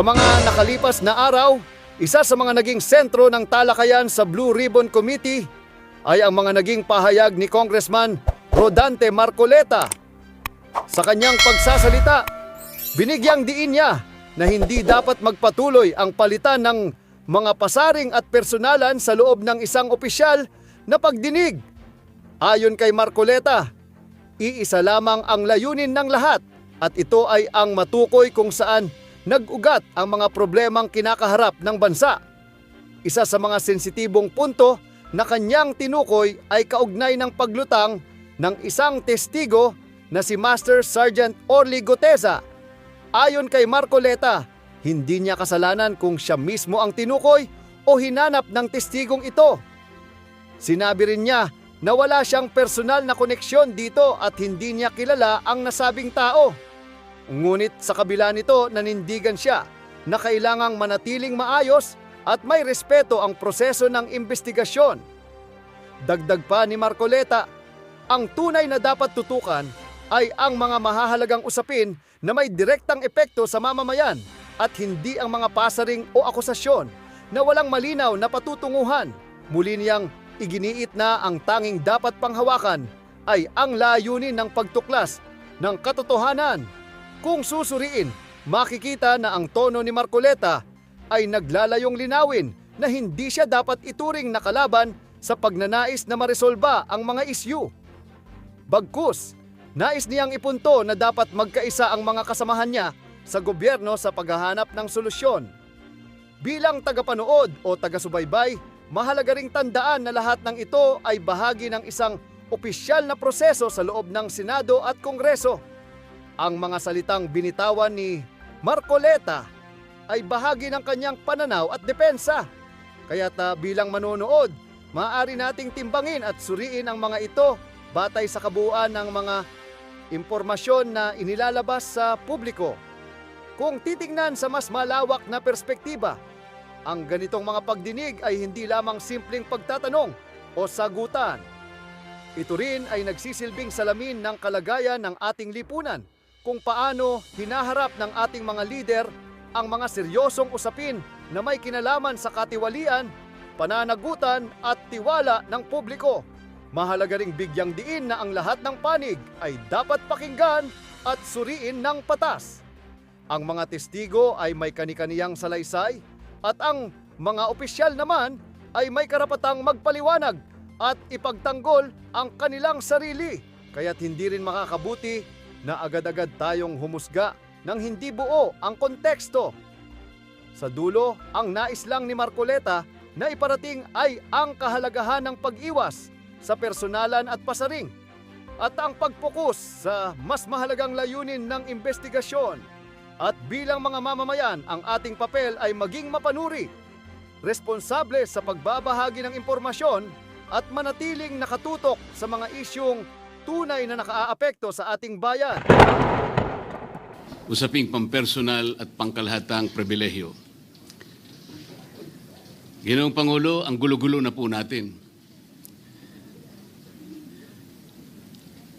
Sa mga nakalipas na araw, isa sa mga naging sentro ng talakayan sa Blue Ribbon Committee ay ang mga naging pahayag ni Congressman Rodante Marcoleta. Sa kanyang pagsasalita, binigyang diin niya na hindi dapat magpatuloy ang palitan ng mga pasaring at personalan sa loob ng isang opisyal na pagdinig. Ayon kay Marcoleta, iisa lamang ang layunin ng lahat at ito ay ang matukoy kung saan nag-ugat ang mga problemang kinakaharap ng bansa. Isa sa mga sensitibong punto na kanyang tinukoy ay kaugnay ng paglutang ng isang testigo na si Master Sergeant Orly Goteza. Ayon kay Marcoleta, hindi niya kasalanan kung siya mismo ang tinukoy o hinanap ng testigong ito. Sinabi rin niya na wala siyang personal na koneksyon dito at hindi niya kilala ang nasabing tao. Ngunit sa kabila nito nanindigan siya na kailangang manatiling maayos at may respeto ang proseso ng investigasyon. Dagdag pa ni Marcoleta, ang tunay na dapat tutukan ay ang mga mahahalagang usapin na may direktang epekto sa mamamayan at hindi ang mga pasaring o akusasyon na walang malinaw na patutunguhan. Muli niyang iginiit na ang tanging dapat panghawakan ay ang layunin ng pagtuklas ng katotohanan. Kung susuriin, makikita na ang tono ni Marcoleta ay naglalayong linawin na hindi siya dapat ituring na kalaban sa pagnanais na maresolba ang mga isyu. Bagkus, nais niyang ipunto na dapat magkaisa ang mga kasamahan niya sa gobyerno sa paghahanap ng solusyon. Bilang tagapanood o taga-subaybay, mahalaga ring tandaan na lahat ng ito ay bahagi ng isang opisyal na proseso sa loob ng Senado at Kongreso. Ang mga salitang binitawan ni Marcoleta ay bahagi ng kanyang pananaw at depensa. Kaya't ah, bilang manonood, maaari nating timbangin at suriin ang mga ito batay sa kabuuan ng mga impormasyon na inilalabas sa publiko. Kung titingnan sa mas malawak na perspektiba, ang ganitong mga pagdinig ay hindi lamang simpleng pagtatanong o sagutan. Ito rin ay nagsisilbing salamin ng kalagayan ng ating lipunan kung paano hinaharap ng ating mga lider ang mga seryosong usapin na may kinalaman sa katiwalian, pananagutan at tiwala ng publiko. Mahalaga ring bigyang diin na ang lahat ng panig ay dapat pakinggan at suriin ng patas. Ang mga testigo ay may kani-kaniyang salaysay at ang mga opisyal naman ay may karapatang magpaliwanag at ipagtanggol ang kanilang sarili. Kaya't hindi rin makakabuti na agad-agad tayong humusga nang hindi buo ang konteksto. Sa dulo, ang nais lang ni Marcoleta na iparating ay ang kahalagahan ng pag-iwas sa personalan at pasaring at ang pagpokus sa mas mahalagang layunin ng investigasyon. At bilang mga mamamayan, ang ating papel ay maging mapanuri, responsable sa pagbabahagi ng impormasyon at manatiling nakatutok sa mga isyong tunay na nakaaapekto sa ating bayan. usaping pampersonal at pangkalahatang pribilehyo. Ginoong Pangulo, ang gulo-gulo na po natin.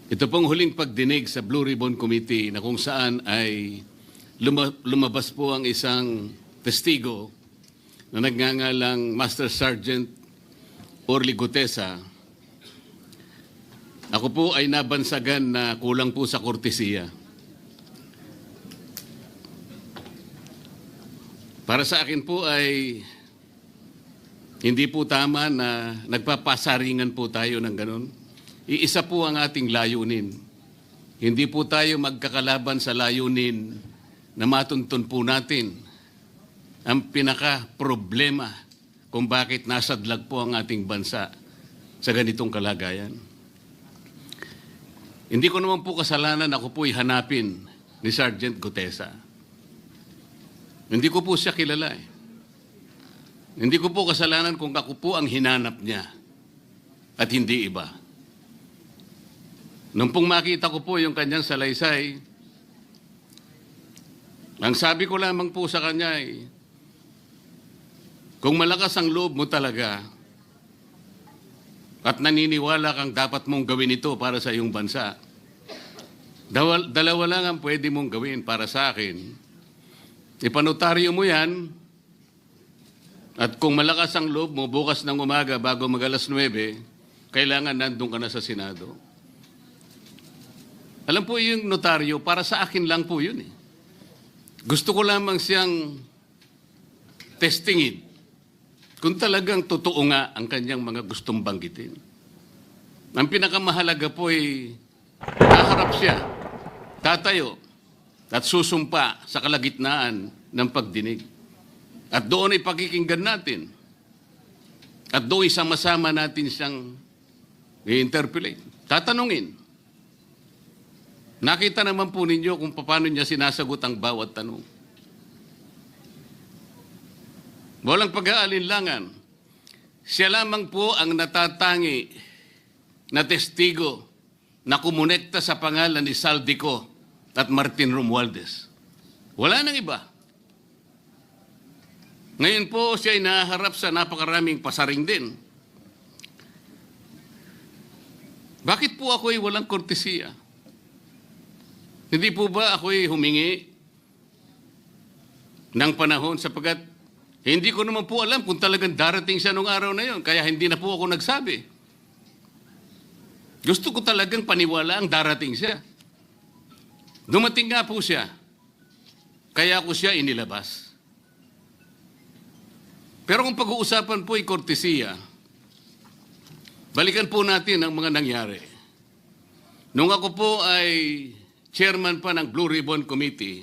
Ito pong huling pagdinig sa Blue Ribbon Committee na kung saan ay luma- lumabas po ang isang testigo na nagngangalang Master Sergeant Orly Gutesa. Ako po ay nabansagan na kulang po sa kortesiya. Para sa akin po ay hindi po tama na nagpapasaringan po tayo ng ganun. Iisa po ang ating layunin. Hindi po tayo magkakalaban sa layunin na matuntun po natin ang pinaka-problema kung bakit nasadlag po ang ating bansa sa ganitong kalagayan. Hindi ko naman po kasalanan ako po'y hanapin ni Sergeant Gutesa. Hindi ko po siya kilala eh. Hindi ko po kasalanan kung ako po ang hinanap niya at hindi iba. Nung pong makita ko po yung kanyang salaysay, ang sabi ko lamang po sa kanya ay, kung malakas ang loob mo talaga at naniniwala kang dapat mong gawin ito para sa iyong bansa, dalawa, lang ang pwede mong gawin para sa akin Ipanotaryo mo yan, at kung malakas ang loob mo, bukas ng umaga bago mag alas 9, kailangan nandun ka na sa Senado. Alam po yung notaryo, para sa akin lang po yun eh. Gusto ko lamang siyang testingin kung talagang totoo nga ang kanyang mga gustong banggitin. Ang pinakamahalaga po ay haharap siya, tatayo, at susumpa sa kalagitnaan ng pagdinig. At doon ay pakikinggan natin. At doon isama-sama natin siyang i-interpolate. Tatanungin. Nakita naman po ninyo kung paano niya sinasagot ang bawat tanong. Walang pag-aalinlangan. Siya lamang po ang natatangi na testigo na kumonekta sa pangalan ni Saldico at Martin Romualdez. Wala nang iba. Ngayon po siya ay naharap sa napakaraming pasaring din. Bakit po ako ay walang kortesiya? Hindi po ba ako ay humingi ng panahon sapagat hindi ko naman po alam kung talagang darating siya nung araw na yon, kaya hindi na po ako nagsabi. Gusto ko talagang paniwala ang darating siya. Dumating nga po siya. Kaya ko siya inilabas. Pero kung pag-uusapan po ay kortesiya, balikan po natin ang mga nangyari. Nung ako po ay chairman pa ng Blue Ribbon Committee,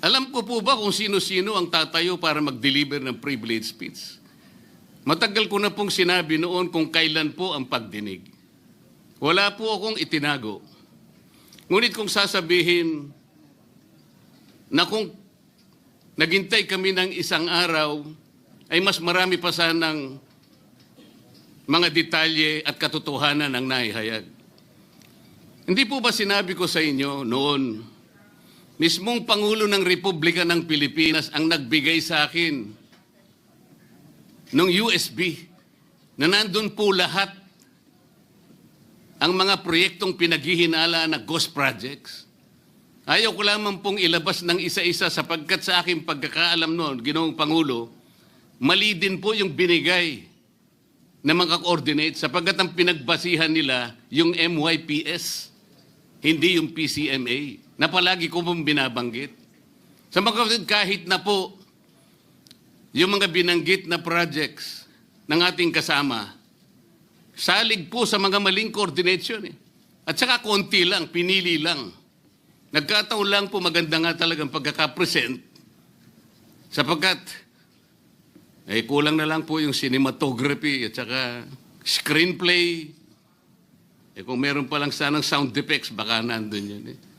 Alam ko po ba kung sino-sino ang tatayo para mag-deliver ng privilege speech? Matagal ko na pong sinabi noon kung kailan po ang pagdinig. Wala po akong itinago. Ngunit kung sasabihin na kung naghintay kami ng isang araw, ay mas marami pa sanang mga detalye at katotohanan ang naihayag. Hindi po ba sinabi ko sa inyo noon, mismong Pangulo ng Republika ng Pilipinas ang nagbigay sa akin ng USB na nandun po lahat ang mga proyektong pinaghihinala na ghost projects. Ayaw ko lamang pong ilabas ng isa-isa sapagkat sa aking pagkakaalam noon, ginoong Pangulo, mali din po yung binigay na mga coordinate sapagkat ang pinagbasihan nila yung MYPS, hindi yung PCMA, na palagi ko pong binabanggit. Sa mga kapatid, kahit na po yung mga binanggit na projects ng ating kasama, salig po sa mga maling coordination. Eh. At saka konti lang, pinili lang. Nagkataon lang po maganda nga talagang pagkakapresent sapagkat eh, kulang na lang po yung cinematography at saka screenplay. Eh, kung meron pa lang sanang sound effects, baka nandun yun eh.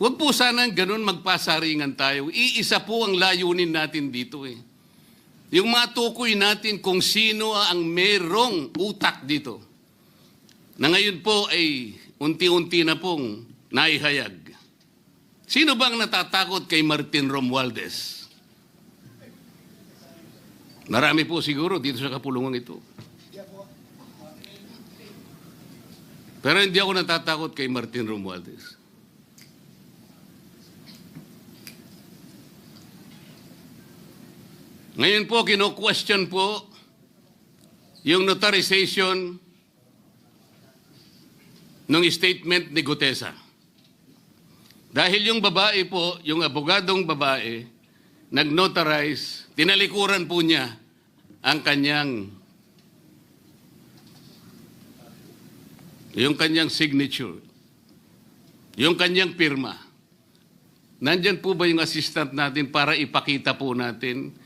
Huwag po sana ganun magpasaringan tayo. Iisa po ang layunin natin dito eh. Yung matukoy natin kung sino ang merong utak dito. Na ngayon po ay unti-unti na pong naihayag. Sino bang natatakot kay Martin Romualdez? Marami po siguro dito sa kapulungan ito. Pero hindi ako natatakot kay Martin Romualdez. Ngayon po, kino-question po yung notarization ng statement ni Gutesa. Dahil yung babae po, yung abogadong babae, nag-notarize, tinalikuran po niya ang kanyang yung kanyang signature, yung kanyang pirma. Nandyan po ba yung assistant natin para ipakita po natin?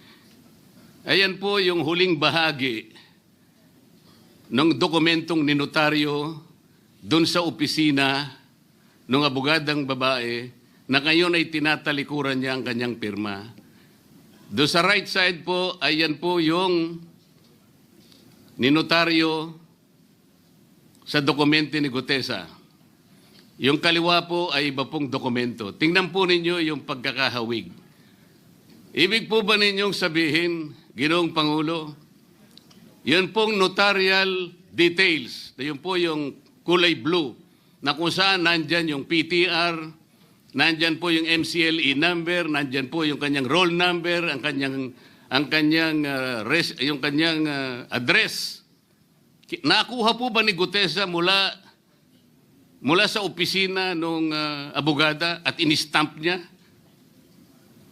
Ayan po yung huling bahagi ng dokumentong ninotaryo doon sa opisina ng abogadang babae na ngayon ay tinatalikuran niya ang kanyang pirma. Doon sa right side po, ayan po yung ninotaryo sa dokumento ni Gutesa. Yung kaliwa po ay iba pong dokumento. Tingnan po ninyo yung pagkakahawig. Ibig po ba ninyong sabihin, Ginoong Pangulo, yun pong notarial details, yun po yung kulay blue, na kung saan nandyan yung PTR, nandyan po yung MCLE number, nandyan po yung kanyang roll number, ang kanyang ang kanyang ah, res- yung kanyang ah, address. Nakuha po ba ni Gutesa mula mula sa opisina ng abogada at inistamp niya?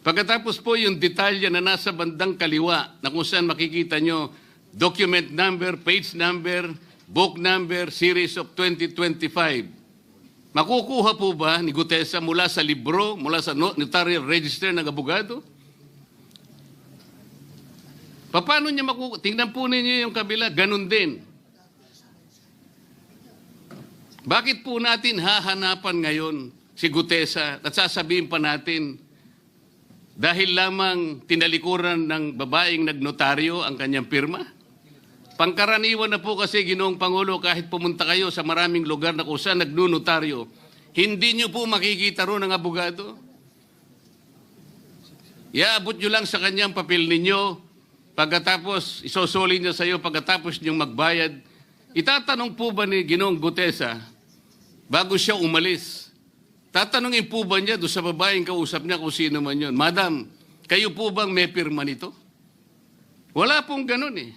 Pagkatapos po yung detalye na nasa bandang kaliwa na kung saan makikita nyo document number, page number, book number, series of 2025. Makukuha po ba ni Gutesa mula sa libro, mula sa no- notarial register ng abogado? Paano niya makukuha? Tingnan po ninyo yung kabila, ganun din. Bakit po natin hahanapan ngayon si Gutesa at sasabihin pa natin dahil lamang tinalikuran ng babaeng nagnotaryo ang kanyang pirma? Pangkaraniwan na po kasi ginoong Pangulo kahit pumunta kayo sa maraming lugar na kung saan nagnunotaryo, hindi nyo po makikita ro ng abogado. Iaabot nyo lang sa kanyang papel ninyo, pagkatapos isosoli niya sa iyo pagkatapos niyong magbayad. Itatanong po ba ni Ginoong Gutesa, bago siya umalis, tatanungin po ba niya doon sa babaeng kausap niya kung sino man yun, Madam, kayo po bang may pirma nito? Wala pong ganun eh.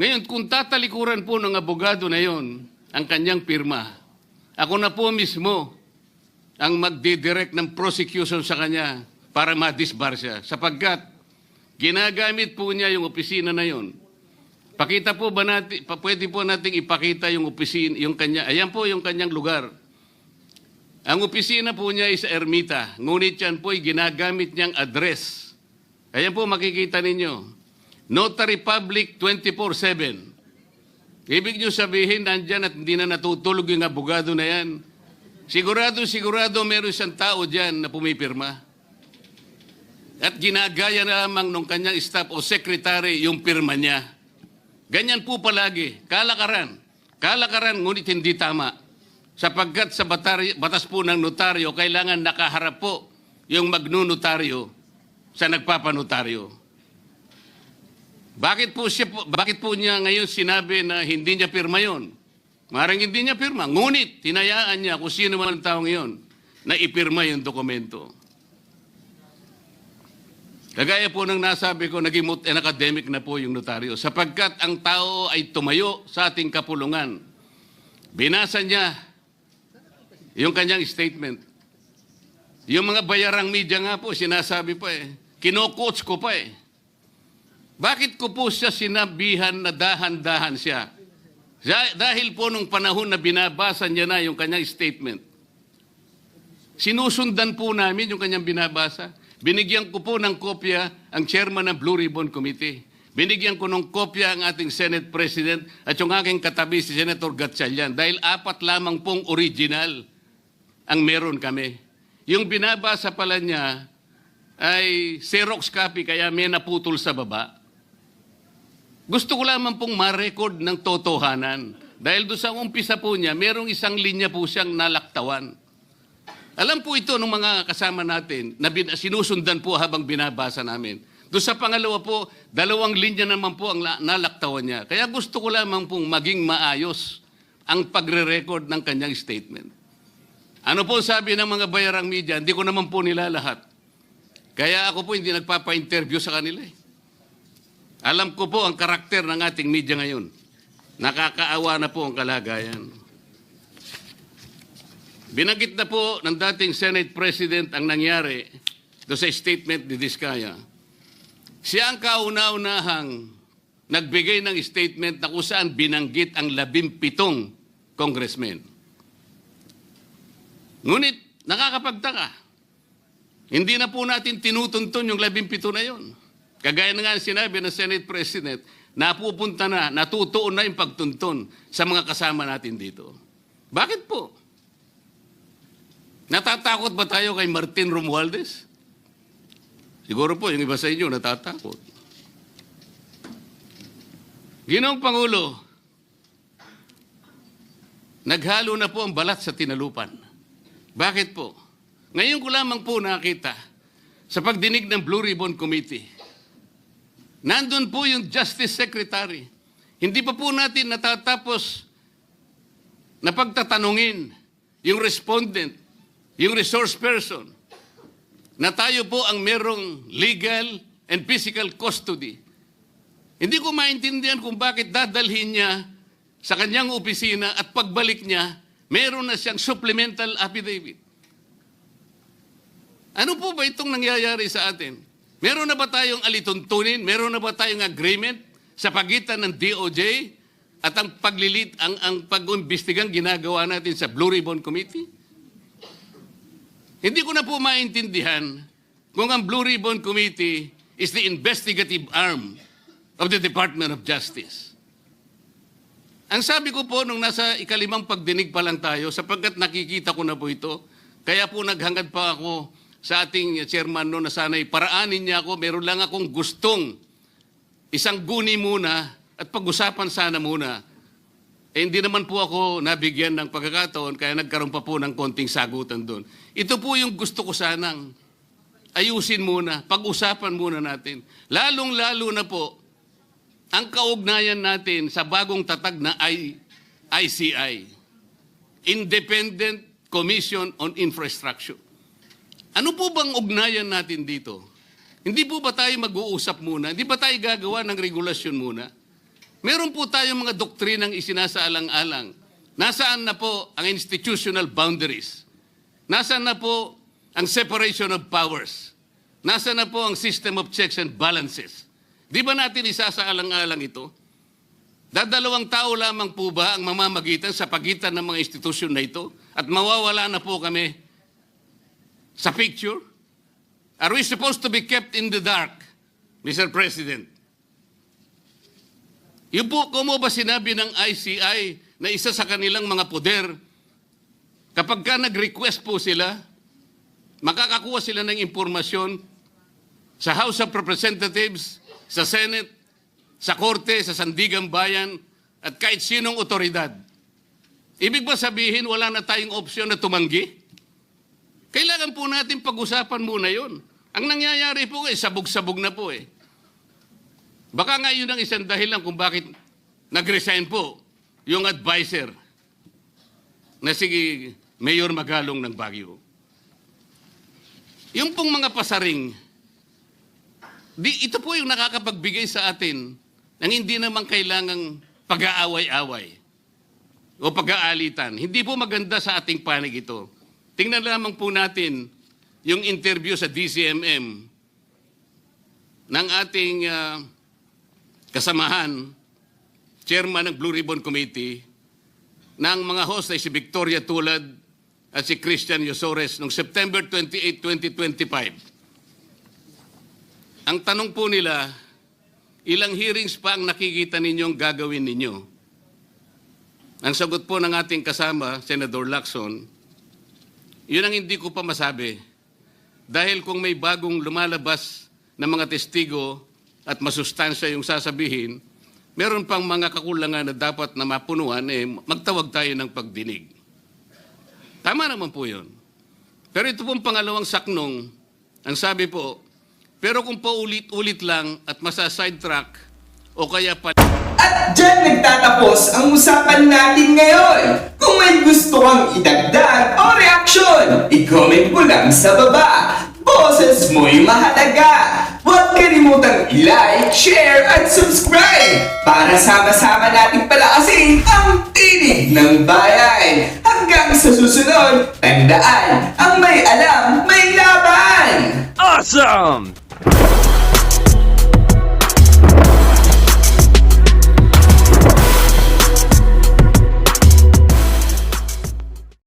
Ngayon, kung tatalikuran po ng abogado na yon ang kanyang pirma, ako na po mismo ang magdidirect ng prosecution sa kanya para ma-disbar siya. Sapagkat ginagamit po niya yung opisina na yon. Pakita po ba natin, pwede po nating ipakita yung opisina, yung kanya, ayan po yung kanyang lugar. Ang opisina po niya ay sa Ermita, ngunit yan po ay ginagamit niyang address. Ayan po makikita ninyo. Notary Public 24-7. Ibig niyo sabihin, nandyan at hindi na natutulog yung abogado na yan. Sigurado, sigurado meron siyang tao dyan na pumipirma. At ginagaya na lamang nung kanyang staff o secretary yung pirma niya. Ganyan po palagi. Kalakaran. Kalakaran, ngunit hindi tama. Sapagkat sa batas po ng notaryo, kailangan nakaharap po yung magnunotaryo sa nagpapanotaryo. Bakit po, siya po, bakit po niya ngayon sinabi na hindi niya pirma yon? Marang hindi niya pirma. Ngunit, tinayaan niya kung sino man ang taong iyon na ipirma yung dokumento. Kagaya po ng nasabi ko, naging mut- an academic na po yung notaryo. Sapagkat ang tao ay tumayo sa ating kapulungan. Binasa niya yung kanyang statement. Yung mga bayarang media nga po, sinasabi pa eh. Kino-coach ko pa eh. Bakit ko po siya sinabihan na dahan-dahan siya? Dahil po nung panahon na binabasa niya na yung kanyang statement, sinusundan po namin yung kanyang binabasa. Binigyan ko po ng kopya ang chairman ng Blue Ribbon Committee. Binigyan ko ng kopya ang ating Senate President at yung aking katabi si Senator Gatchalian dahil apat lamang pong original ang meron kami. Yung binabasa pala niya ay Xerox copy kaya may naputol sa baba. Gusto ko lamang pong ma-record ng totohanan. Dahil doon sa umpisa po niya, merong isang linya po siyang nalaktawan. Alam po ito ng mga kasama natin na bin- sinusundan po habang binabasa namin. Doon sa pangalawa po, dalawang linya naman po ang la- nalaktawan niya. Kaya gusto ko lamang pong maging maayos ang pagre-record ng kanyang statement. Ano po sabi ng mga bayarang media? Hindi ko naman po nila lahat. Kaya ako po hindi nagpapa-interview sa kanila eh. Alam ko po ang karakter ng ating media ngayon. Nakakaawa na po ang kalagayan. Binanggit na po ng dating Senate President ang nangyari do sa statement ni Diskaya. Siya ang kauna-unahang nagbigay ng statement na kung saan binanggit ang labimpitong congressmen. Ngunit, nakakapagtaka. Hindi na po natin tinutuntun yung labimpito na yon. Kagaya na nga sinabi ng Senate President, napupunta na, natutuon na yung pagtuntun sa mga kasama natin dito. Bakit po? Natatakot ba tayo kay Martin Romualdez? Siguro po, yung iba sa inyo natatakot. Ginoong Pangulo, naghalo na po ang balat sa tinalupan. Bakit po? Ngayon ko lamang po nakita sa pagdinig ng Blue Ribbon Committee. Nandun po yung Justice Secretary. Hindi pa po natin natatapos na pagtatanungin yung respondent, yung resource person, na tayo po ang merong legal and physical custody. Hindi ko maintindihan kung bakit dadalhin niya sa kanyang opisina at pagbalik niya, meron na siyang supplemental affidavit. Ano po ba itong nangyayari sa atin? Meron na ba tayong alituntunin? Meron na ba tayong agreement sa pagitan ng DOJ at ang paglilit, ang, ang pag-imbestigang ginagawa natin sa Blue Ribbon Committee? Hindi ko na po maintindihan kung ang Blue Ribbon Committee is the investigative arm of the Department of Justice. Ang sabi ko po nung nasa ikalimang pagdinig pa lang tayo, sapagkat nakikita ko na po ito, kaya po naghangad pa ako sa ating chairman no na sana'y paraanin niya ako, meron lang akong gustong isang guni muna at pag-usapan sana muna. Eh, hindi naman po ako nabigyan ng pagkakataon kaya nagkaroon pa po ng konting sagutan doon. Ito po yung gusto ko sanang ayusin muna, pag-usapan muna natin. Lalong-lalo na po ang kaugnayan natin sa bagong tatag na ICI, Independent Commission on Infrastructure. Ano po bang ugnayan natin dito? Hindi po ba tayo mag-uusap muna? Hindi ba tayo gagawa ng regulasyon muna? Meron po tayong mga doktrinang isinasaalang-alang. Nasaan na po ang institutional boundaries? Nasaan na po ang separation of powers? Nasaan na po ang system of checks and balances? Di ba natin isasaalang-alang ito? Dadalawang tao lamang po ba ang mamamagitan sa pagitan ng mga institusyon na ito? At mawawala na po kami sa picture? Are we supposed to be kept in the dark, Mr. President? Yung po, kung mo ba sinabi ng ICI na isa sa kanilang mga poder, kapag ka nag-request po sila, makakakuha sila ng impormasyon sa House of Representatives, sa Senate, sa Korte, sa Sandigang Bayan, at kahit sinong otoridad. Ibig ba sabihin wala na tayong opsyon na tumanggi? Kailangan po natin pag-usapan muna yon. Ang nangyayari po eh, sabog-sabog na po eh. Baka nga yun ang isang dahilan kung bakit nag-resign po yung advisor na si Mayor Magalong ng Baguio. Yung pong mga pasaring, di, ito po yung nakakapagbigay sa atin ng hindi naman kailangang pag-aaway-away o pag-aalitan. Hindi po maganda sa ating panig ito. Tingnan lamang po natin yung interview sa DCMM ng ating ah, kasamahan, chairman ng Blue Ribbon Committee, ng mga host ay si Victoria Tulad at si Christian Yosores noong September 28, 2025. Ang tanong po nila, ilang hearings pa ang nakikita ninyong gagawin ninyo? Ang sagot po ng ating kasama, Senator Lacson, yun ang hindi ko pa masabi. Dahil kung may bagong lumalabas na mga testigo at masustansya yung sasabihin, meron pang mga kakulangan na dapat na mapunuan, eh, magtawag tayo ng pagdinig. Tama naman po yun. Pero ito pong pangalawang saknong, ang sabi po, pero kung paulit-ulit lang at masa-sidetrack o kaya pa At dyan nagtatapos ang usapan natin ngayon. Kung may gusto kang idagdag o reaksyon, i-comment mo lang sa baba. Boses mo'y mahalaga. Huwag kalimutang i-like, share, at subscribe para sama-sama nating palakasin ang tinig ng bayan. Hanggang sa susunod, tandaan, ang may alam, may laban! Awesome! you